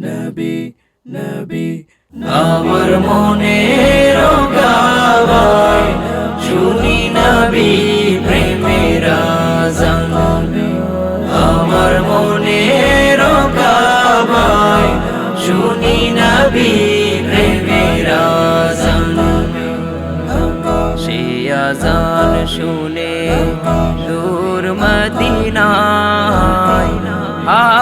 নবী নবী, আমার মনে রোগাবাই। শুনি নবী প্রেমের আজান। আমার মনে রোগাবাই। শুনি নবী প্রেমের আজান। সে আজান শুনে দূর মদিনায় হারাই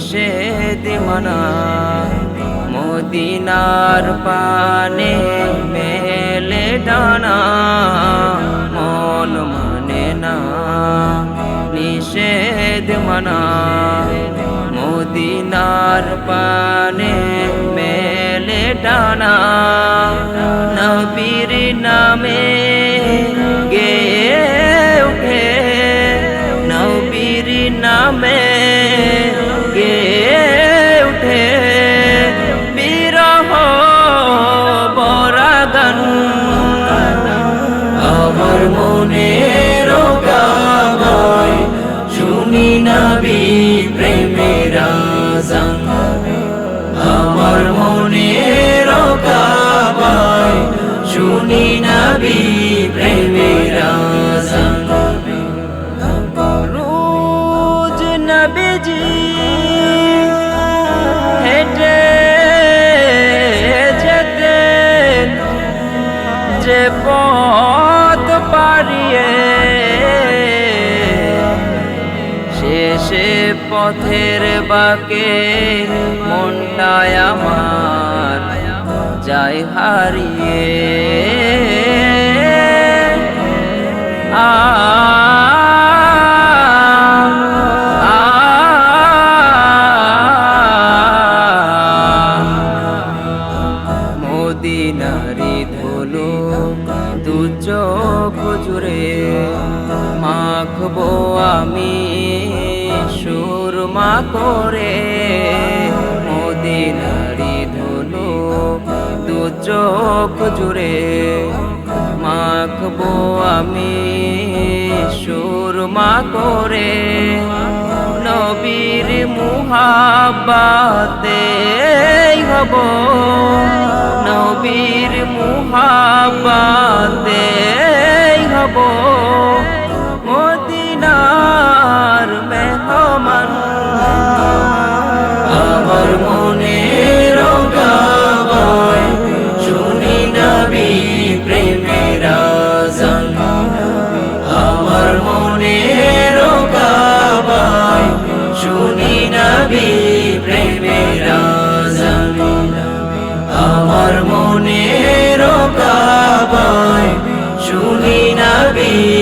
নিষেধ মানা, মদিনার পানে মেলে ডানা, মন মানে না, নিষেধ মানা, মদিনার পানে মেলে ডানা, নবীর নামে গে উঠে, নবীর নামে আজান আমার মনে রোগাবাই শুনি নবী প্রেমের আজান। রোজ নবীজি হেঁটে যেতেন যে পথ পারিয়ে পথের বাকে মনটায় আমার যাই হারিয়ে। আ মদিনারি ধুলো দু আমি সুরমা করে মদিনারি ধুলো দু চোখ জুড়ে মাখবো আমি সুরমা করে। নবীর মুহাবাতে হব, নবীর মুহাবাতে হব। you.